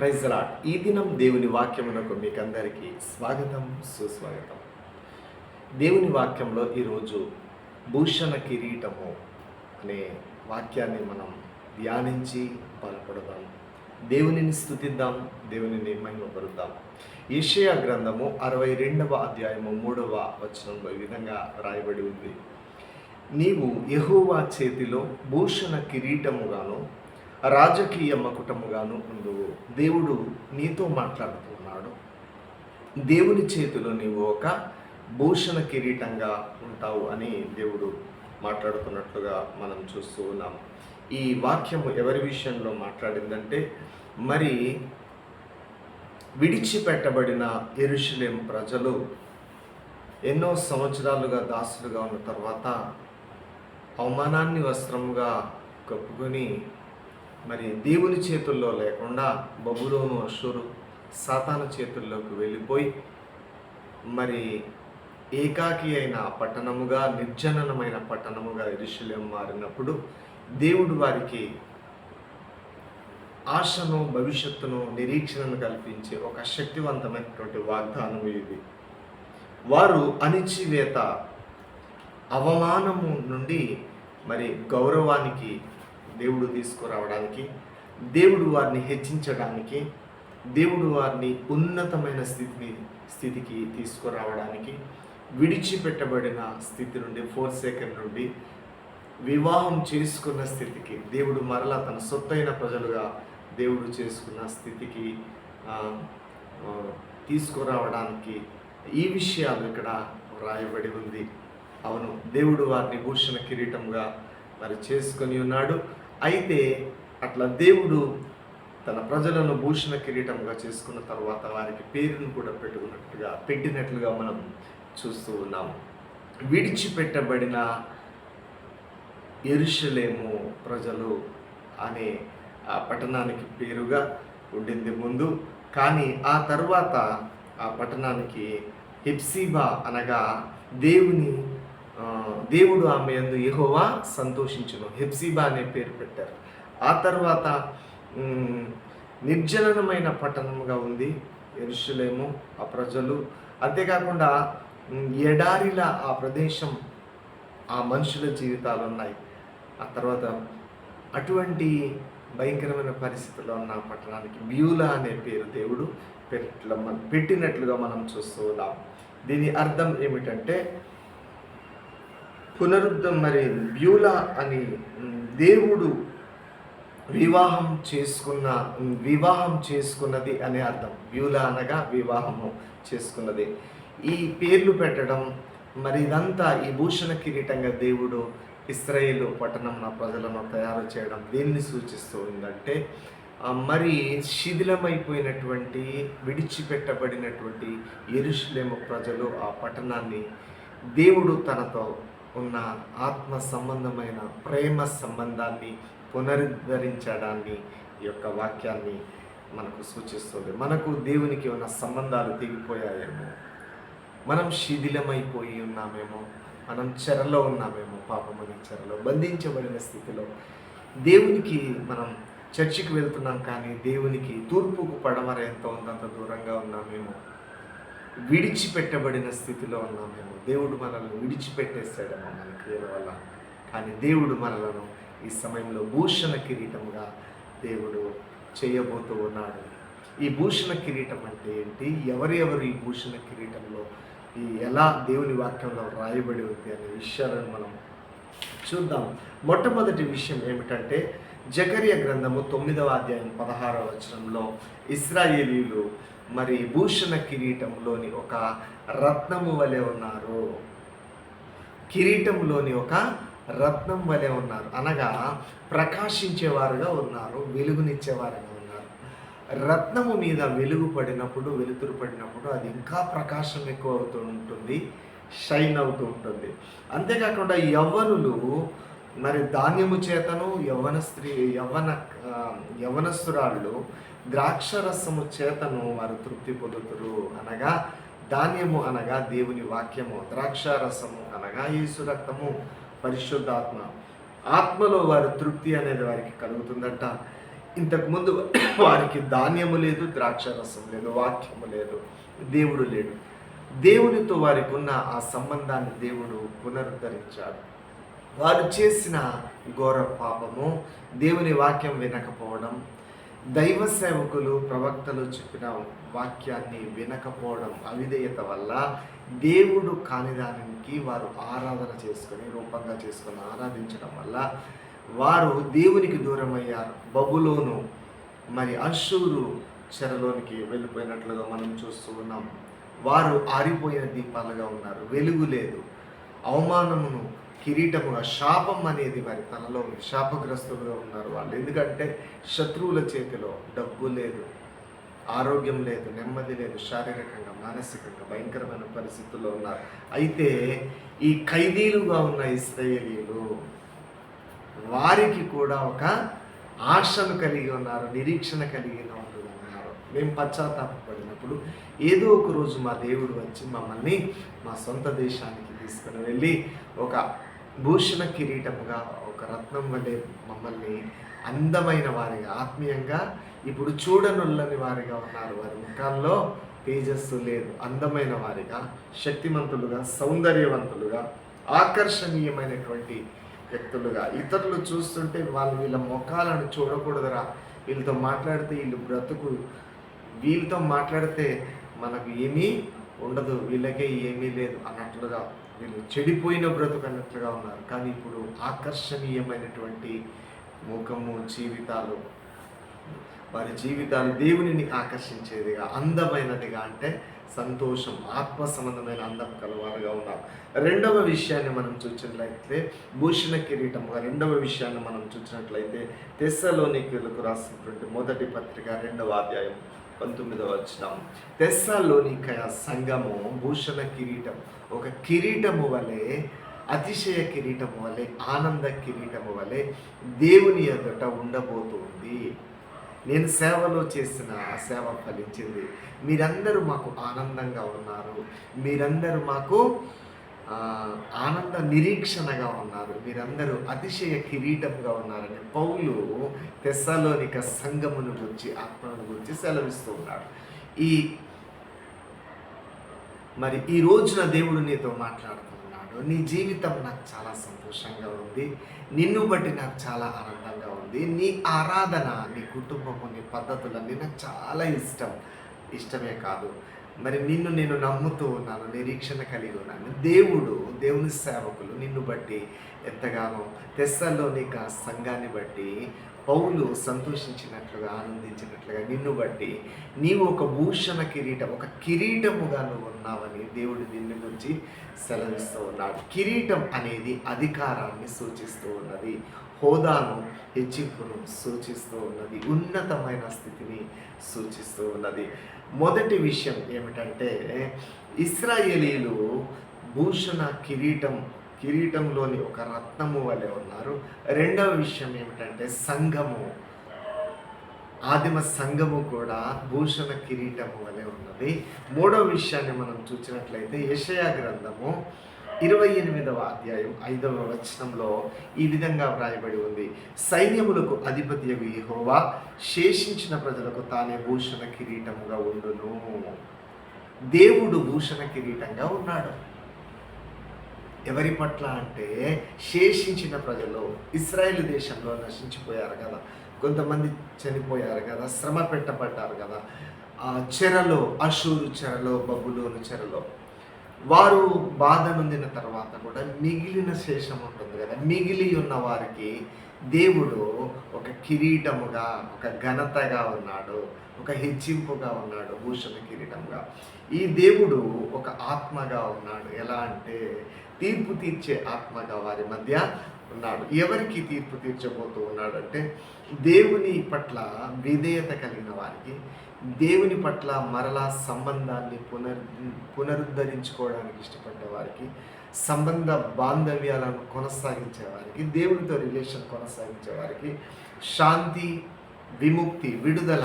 Praise lot ఈ దినం దేవుని వాక్యమునకు మీకు అందరికీ స్వాగతం సుస్వాగతం. దేవుని వాక్యంలో ఈరోజు భూషణ కిరీటము అనే వాక్యాన్ని మనం ధ్యానించి బలపడదాం దేవునిని స్థుతిద్దాం దేవునిని మహిమపరుద్దాం. ఏషియా గ్రంథము అరవై రెండవ అధ్యాయము మూడవ వచనంలో ఈ విధంగా రాయబడి ఉంది. నీవు యెహోవా చేతిలో భూషణ కిరీటముగాను రాజకీయ మకుటముగాను ఉండువు దేవుడు నీతో మాట్లాడుతున్నాడు దేవుని చేతిలో నీవు ఒక భూషణ కిరీటంగా ఉంటావు అని దేవుడు మాట్లాడుతున్నట్లుగా మనం చూస్తూ ఉన్నాం. ఈ వాక్యము ఎవరి విషయంలో మాట్లాడిందంటే మరి విడిచిపెట్టబడిన ఎరుషులేం ప్రజలు ఎన్నో సంవత్సరాలుగా దాసులుగా ఉన్న తర్వాత అవమానాన్ని వస్త్రముగా కప్పుకొని మరి దేవుని చేతుల్లో లేకుండా బబులోను అశ్వరు సాతాను చేతుల్లోకి వెళ్ళిపోయి మరి ఏకాకి అయిన పట్టణముగా నిర్జననమైన పట్టణముగా ఇరుషులేం మారినప్పుడు దేవుడు వారికి ఆశను భవిష్యత్తును నిరీక్షణను కల్పించే ఒక శక్తివంతమైనటువంటి వాగ్దానం ఇది. వారు అణిచివేత అవమానము నుండి మరి గౌరవానికి దేవుడు తీసుకురావడానికి దేవుడు వారిని హెచ్చించడానికి దేవుడు వారిని ఉన్నతమైన స్థితిని స్థితికి తీసుకురావడానికి విడిచిపెట్టబడిన స్థితి నుండి ఫోర్ సెకండ్ నుండి వివాహం చేసుకున్న స్థితికి దేవుడు మరలా తన సొత్తైన ప్రజలుగా దేవుడు చేసుకున్న స్థితికి తీసుకురావడానికి ఈ విషయాలు ఇక్కడ వ్రాయబడి ఉంది. అవును దేవుడు వారిని భూషణ కిరీటంగా మరి చేసుకొని ఉన్నాడు. అయితే అట్లా దేవుడు తన ప్రజలను భూషణ కిరీటంగా చేసుకున్న తర్వాత వారికి పేరును కూడా పెట్టుకున్నట్టుగా పెట్టినట్లుగా మనం చూస్తూ ఉన్నాము. విడిచిపెట్టబడిన ఎరుషలేము ప్రజలు అనే ఆ పట్టణానికి పేరుగా ఉండింది ముందు. కానీ ఆ తర్వాత ఆ పట్టణానికి హెప్సీబా అనగా దేవుని దేవుడు ఆమె యందు ఎహోవా సంతోషించును. హెప్సిబా అనే పేరు పెట్టారు. ఆ తర్వాత నిర్జలనమైన పట్టణంగా పట్టణముగా ఉంది ఎరుషులేము ఆ ప్రజలు. అంతేకాకుండా ఎడారిల ఆ ప్రదేశం ఆ మనుషుల జీవితాలు ఉన్నాయి. ఆ తర్వాత అటువంటి భయంకరమైన పరిస్థితుల్లో ఉన్న పట్టణానికి బ్యూలా అనే పేరు దేవుడు పెట్టిన పెట్టినట్లుగా మనం చూస్తూ ఉన్నాం. దీని అర్థం ఏమిటంటే పునరుద్ధం మరి బ్యూలా అని దేవుడు వివాహం చేసుకున్న వివాహం చేసుకున్నది అనే అర్థం. బ్యూలా అనగా వివాహము చేసుకున్నది. ఈ పేర్లు పెట్టడం మరి ఇదంతా ఈ భూషణ కిరీటంగా దేవుడు ఇస్రాయేల్ పట్టణం నా ప్రజలను తయారు చేయడం దేన్ని సూచిస్తూ ఉందంటే మరి శిథిలమైపోయినటువంటి విడిచిపెట్టబడినటువంటి ఎరుషులేమ ప్రజలు ఆ పట్టణాన్ని దేవుడు తనతో ఉన్న ఆత్మ సంబంధమైన ప్రేమ సంబంధాన్ని పునరుద్ధరించడాన్ని ఈ యొక్క వాక్యాన్ని మనకు సూచిస్తుంది. మనకు దేవునికి ఉన్న సంబంధాలు తెగిపోయాయేమో. మనం శిథిలమైపోయి ఉన్నామేమో. మనం చెరలో ఉన్నామేమో పాపమని చెరలో బంధించబడిన స్థితిలో. దేవునికి మనం చర్చికి వెళ్తున్నాం కానీ దేవునికి తూర్పుకు పడమర ఎంత ఉందంత దూరంగా ఉన్నామేమో. విడిచిపెట్టబడిన స్థితిలో ఉన్నామేమో దేవుడు మనల్ని విడిచిపెట్టేశాడేమో మన క్రియల వల్ల. కానీ దేవుడు మనలను ఈ సమయంలో భూషణ కిరీటంగా దేవుడు చేయబోతూ ఉన్నాడు. ఈ భూషణ కిరీటం అంటే ఏంటి? ఎవరెవరు ఈ భూషణ కిరీటంలో ఈ ఎలా దేవుని వాక్యంలో రాయబడి ఉంది అనే విషయాలను మనం చూద్దాం. మొట్టమొదటి విషయం ఏమిటంటే జకర్య గ్రంథము తొమ్మిదవ అధ్యాయం పదహారవ వచనంలో ఇస్రాయేలీలు మరి భూషణ కిరీటంలోని ఒక రత్నము వలె ఉన్నారు. కిరీటంలోని ఒక రత్నం వలె ఉన్నారు. అనగా ప్రకాశించేవారుగా ఉన్నారు వెలుగునిచ్చేవారుగా ఉన్నారు. రత్నము మీద వెలుగు పడినప్పుడు వెలుతురు పడినప్పుడు అది ఇంకా ప్రకాశం ఎక్కువ అవుతూ ఉంటుంది షైన్ అవుతూ ఉంటుంది. అంతేకాకుండా యవ్వనులు మరి ధాన్యము చేతను యవ్వన స్త్రీ యవ్వన యవ్వనస్తురాళ్ళు ద్రాక్షరసము చేతను వారు తృప్తి పొందుతురు అనగా ధాన్యము అనగా దేవుని వాక్యము ద్రాక్షారసము అనగా యేసు రక్తము పరిశుద్ధాత్మ. ఆత్మలో వారి తృప్తి అనేది వారికి కలుగుతుందట. ఇంతకుముందు వారికి ధాన్యము లేదు ద్రాక్షరసం లేదు వాక్యము లేదు దేవుడు లేడు. దేవునితో వారికి ఉన్న ఆ సంబంధాన్ని దేవుడు పునరుద్ధరించాడు. వారు చేసిన ఘోర పాపము దేవుని వాక్యం వినకపోవడం దైవ సేవకులు ప్రవక్తలు చెప్పిన వాక్యాన్ని వినకపోవడం అవిధేయత వల్ల దేవుడు కానిదానికి వారు ఆరాధన చేసుకొని రూపంగా చేసుకొని ఆరాధించడం వల్ల వారు దేవునికి దూరమయ్యారు. బబులోను మరి అశూరు చెరలోనికి వెళ్ళిపోయినట్లుగా మనం చూస్తూ ఉన్నాం. వారు ఆరిపోయిన దీపాలుగా ఉన్నారు. వెలుగు లేదు. అవమానమును కిరీటముగా శాపం అనేది వారి తనలో శాపగ్రస్తులుగా ఉన్నారు వాళ్ళు. ఎందుకంటే శత్రువుల చేతిలో డబ్బు లేదు ఆరోగ్యం లేదు నెమ్మది లేదు శారీరకంగా మానసికంగా భయంకరమైన పరిస్థితుల్లో ఉన్నారు. అయితే ఈ ఖైదీలుగా ఉన్న ఇస్రాయేలీలు వారికి కూడా ఒక ఆశను కలిగి ఉన్నారు నిరీక్షణ కలిగిన ఉన్నారు. మేము పశ్చాత్తాపడినప్పుడు ఏదో ఒక రోజు మా దేవుడు వచ్చి మమ్మల్ని మా సొంత దేశానికి తీసుకుని వెళ్ళి ఒక భూషణ కిరీటముగా ఒక రత్నం వలె మమ్మల్ని అందమైన వారిగా ఆత్మీయంగా ఇప్పుడు చూడనుల్లని వారిగా ఉన్నారు. వారి ముఖాల్లో తేజస్సు లేదు. అందమైన వారిగా శక్తిమంతులుగా సౌందర్యవంతులుగా ఆకర్షణీయమైనటువంటి వ్యక్తులుగా. ఇతరులు చూస్తుంటే వాళ్ళు వీళ్ళ ముఖాలను చూడకూడదురా. వీళ్ళతో మాట్లాడితే వీళ్ళు బ్రతుకు వీళ్ళతో మాట్లాడితే మనకు ఏమీ ఉండదు. వీళ్ళకే ఏమీ లేదు అన్నట్లుగా వీళ్ళు చెడిపోయిన బ్రతుకన్నట్లుగా ఉన్నారు. కానీ ఇప్పుడు ఆకర్షణీయమైనటువంటి ముఖము జీవితాలు వారి జీవితాలు దేవునిని ఆకర్షించేదిగా అందమైనదిగా అంటే సంతోషం ఆత్మ సంబంధమైన అందం కలవారుగా ఉన్నారు. రెండవ విషయాన్ని మనం చూసినట్లయితే భూషణ కిరీటముగా రెండవ విషయాన్ని మనం చూసినట్లయితే తెస్సలోనికులకు రాసినటువంటి మొదటి పత్రిక రెండవ అధ్యాయం. పంతొమ్మిదవ వచ్చిన తెస్సలోనికయ సంఘము భూషణ కిరీటం. ఒక కిరీటము వలె అతిశయ కిరీటము వలె ఆనంద కిరీటము వలె దేవుని ఎదుట ఉండబోతుంది. నేను సేవలో చేసిన ఆ సేవ ఫలించింది. మీరందరూ మాకు ఆనందంగా ఉన్నారు. మీరందరూ మాకు ఆనంద నిరీక్షణగా ఉన్నారు. మీరందరూ అతిశయ కిరీటంగా ఉన్నారని పౌలు తెస్సలోనిక సంఘమును గురించి ఆత్మను గురించి సెలవిస్తూ ఉన్నాడు. ఈ మరి ఈ రోజున దేవుడు నీతో మాట్లాడుతున్నాడు. నీ జీవితం నాకు చాలా సంతోషంగా ఉంది. నిన్ను బట్టి నాకు చాలా ఆనందంగా ఉంది. నీ ఆరాధన నీ కుటుంబము నీ పద్ధతులన్నీ నాకు చాలా ఇష్టం. ఇష్టమే కాదు. మరి నిన్ను నేను నమ్ముతూ ఉన్నాను నిరీక్షణ కలిగి ఉన్నాను. దేవుడు దేవుని సేవకులు నిన్ను బట్టి ఎంతగానో తెస్సలోనిక సంఘాన్ని బట్టి పౌలు సంతోషించినట్లుగా ఆనందించినట్లుగా నిన్ను బట్టి నీవు ఒక భూషణ కిరీటం ఒక కిరీటముగా నువ్వు ఉన్నావని దేవుడు నిన్ను గురించి సెలవిస్తూ ఉన్నాడు. కిరీటం అనేది అధికారాన్ని సూచిస్తూ ఉన్నది. హోదాను హెచ్చింపును సూచిస్తూ ఉన్నది. ఉన్నతమైన స్థితిని సూచిస్తూ ఉన్నది. మొదటి విషయం ఏమిటంటే ఇస్రాయేలీలు భూషణ కిరీటం కిరీటంలోని ఒక రత్నము వలె ఉన్నారు. రెండవ విషయం ఏమిటంటే సంఘము. ఆదిమ సంఘము కూడా భూషణ కిరీటము వలె ఉన్నది. మూడవ విషయాన్ని మనం చూసినట్లయితే యషయా గ్రంథము ఇరవై ఎనిమిదవ అధ్యాయం ఐదవ వచనంలో ఈ విధంగా వ్రాయబడి ఉంది. సైన్యములకు అధిపతి యహోవా శేషించిన ప్రజలకు తానే భూషణ కిరీటముగా ఉండును. దేవుడు భూషణ కిరీటంగా ఉన్నాడు. ఎవరి పట్ల అంటే శేషించిన ప్రజలు ఇస్రాయేల్ దేశంలో నశించిపోయారు కదా. కొంతమంది చనిపోయారు కదా శ్రమ పెట్టబడ్డారు కదా. ఆ చెరలో అషూరు చెరలో బబులోను చెరలో. వారు బాధ నొందిన తర్వాత కూడా మిగిలిన శేషం ఉంటుంది కదా. మిగిలి ఉన్న వారికి దేవుడు ఒక కిరీటముగా ఒక ఘనతగా ఉన్నాడు. ఒక హెచ్చింపుగా ఉన్నాడు భూషణ కిరీటంగా. ఈ దేవుడు ఒక ఆత్మగా ఉన్నాడు. ఎలా అంటే తీర్పు తీర్చే ఆత్మగా వారి మధ్య ఉన్నాడు. ఎవరికి తీర్పు తీర్చబోతూ ఉన్నాడంటే దేవుని పట్ల విధేయత కలిగిన వారికి దేవుని పట్ల మరలా సంబంధాన్ని పునర్ పునరుద్ధరించుకోవడానికి ఇష్టపడ్డ వారికి సంబంధ బాంధవ్యాలను కొనసాగించే వారికి దేవునితో రిలేషన్ కొనసాగించే వారికి శాంతి విముక్తి విడుదల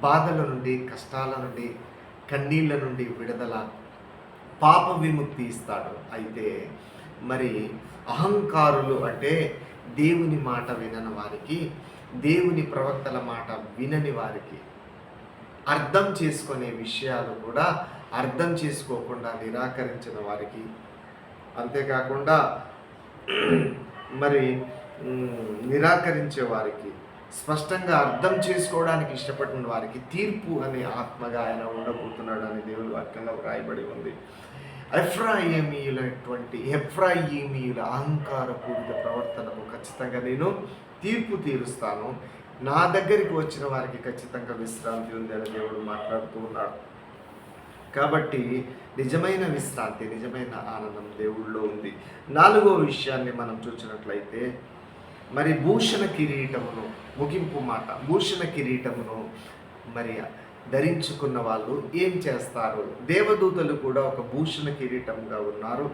బాధల నుండి కష్టాల నుండి కన్నీళ్ళ నుండి విడుదల పాప విముక్తి ఇస్తాడు. అయితే మరి అహంకారులు అంటే దేవుని మాట వినని వారికి దేవుని ప్రవక్తల మాట వినని వారికి అర్థం చేసుకునే విషయాలు కూడా అర్థం చేసుకోకుండా నిరాకరించిన వారికి. అంతేకాకుండా మరి నిరాకరించే వారికి స్పష్టంగా అర్థం చేసుకోవడానికి ఇష్టపడిన వారికి తీర్పు అనే ఆత్మగా ఆయన ఉండబోతున్నాడు అని దేవుని వాక్యంలో వ్రాయబడి ఉంది. ఎఫ్రాయిమీయులటువంటి ఎఫ్రాయిమీయుల అహంకారపూరిత ప్రవర్తనకు ఖచ్చితంగా నేను తీర్పు తీరుస్తాను. నా దగ్గరికి వచ్చిన వారికి ఖచ్చితంగా విశ్రాంతి ఉంది అని దేవుడు మాట్లాడుతూ ఉన్నాడు. కాబట్టి నిజమైన విశ్రాంతి నిజమైన ఆనందం దేవుళ్ళో ఉంది. నాలుగో విషయాన్ని మనం చూసినట్లయితే మరి భూషణ కిరీటమును ముగింపు మాట. భూషణ కిరీటమును మరి ధరించుకున్న వాళ్ళు ఏం చేస్తారు? దేవదూతలు కూడా ఒక భూషణ కిరీటంగా ఉన్నారు.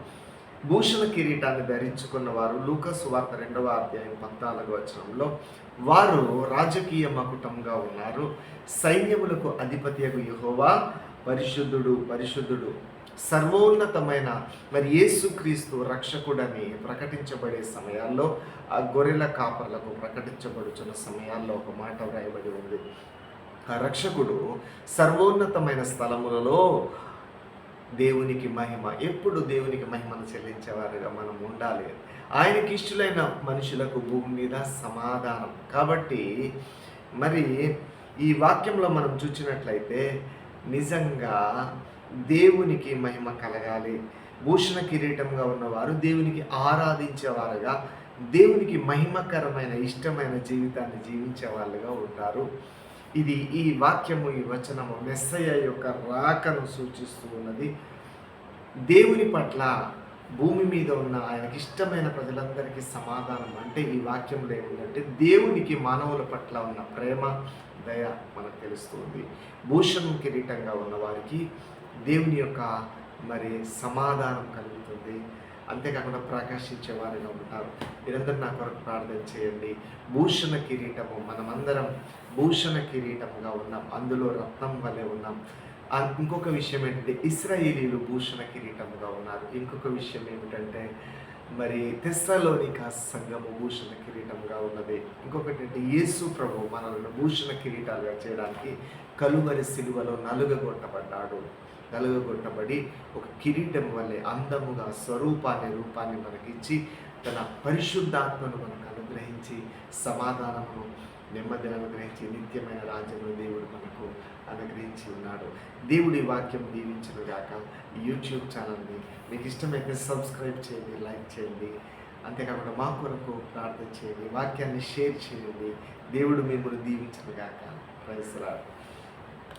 భూషణ కిరీటాన్ని ధరించుకున్న వారు లూకస్ వార్త రెండవ అధ్యాయం పద్నాలుగు వచనంలో వారు రాజకీయ మకుటంగా ఉన్నారు. సైన్యములకు అధిపతి యెహోవా పరిశుద్ధుడు పరిశుద్ధుడు సర్వోన్నతమైన మరి యేసుక్రీస్తు రక్షకుడని ప్రకటించబడే సమయాల్లో ఆ గొర్రెల కాపర్లకు ప్రకటించబడుచున్న సమయాల్లో ఒక మాట వ్రాయబడి ఉంది. ఆ రక్షకుడు సర్వోన్నతమైన స్థలములలో దేవునికి మహిమ ఎప్పుడు దేవునికి మహిమను చెల్లించేవారుగా మనం ఉండాలి. ఆయనకి ఇష్టలైన మనుషులకు భూమి మీద సమాధానం. కాబట్టి మరి ఈ వాక్యంలో మనం చూసినట్లయితే నిజంగా దేవునికి మహిమ కలగాలి. భూషణ కిరీటంగా ఉన్నవారు దేవునికి ఆరాధించేవారుగా దేవునికి మహిమకరమైన ఇష్టమైన జీవితాన్ని జీవించే వాళ్ళుగా ఉంటారు ఇది ఈ వాక్యము ఈ వచనము మెస్సయ్య యొక్క రాకను సూచిస్తూ ఉన్నది. దేవుని పట్ల భూమి మీద ఉన్న ఆయనకి ఇష్టమైన ప్రజలందరికీ సమాధానం అంటే ఈ వాక్యంలో ఏమిటంటే దేవునికి మానవుల పట్ల ఉన్న ప్రేమ దయ మనకు తెలుస్తుంది. భూషణం కిరీటంగా ఉన్నవారికి దేవుని యొక్క మరి సమాధానం కలుగుతుంది. అంతేకాకుండా ప్రకాశించే వారిగా ఉంటారు. మీరందరూ నా కొరకు ప్రార్థన చేయండి. భూషణ కిరీటము మనమందరం భూషణ కిరీటముగా ఉన్నాం. అందులో రత్నం వలె ఉన్నాం. ఇంకొక విషయం ఏంటంటే ఇస్రాయేలీలు భూషణ కిరీటముగా ఉన్నారు. ఇంకొక విషయం ఏమిటంటే మరి తెస్సలోనిక సంఘము భూషణ కిరీటంగా ఉన్నది. ఇంకొకటి అంటే యేసు ప్రభు మనల్ని భూషణ కిరీటాలుగా చేయడానికి కలువరి సిలువలో నలుగగొట్టబడ్డాడు. నలుగగొట్టబడి ఒక కిరీటం వల్లే అందముగా స్వరూపాన్ని రూపాన్ని మనకిచ్చి తన పరిశుద్ధాత్మను మనకు అనుగ్రహించి సమాధానమును నెమ్మదిని అనుగ్రహించి నిత్యమైన రాజ్యమును దేవుడు మనకు అనుగ్రహించి ఉన్నాడు. దేవుడి వాక్యం దీవించను గాక. యూట్యూబ్ ఛానల్ని మీకు ఇష్టమైతే సబ్స్క్రైబ్ చేయండి లైక్ చేయండి. అంతేకాకుండా మా కొరకు ప్రార్థన చేయండి వాక్యాన్ని షేర్ చేయండి. దేవుడు మిమ్మల్ని దీవించను గాక. ప్రైస్ రాడు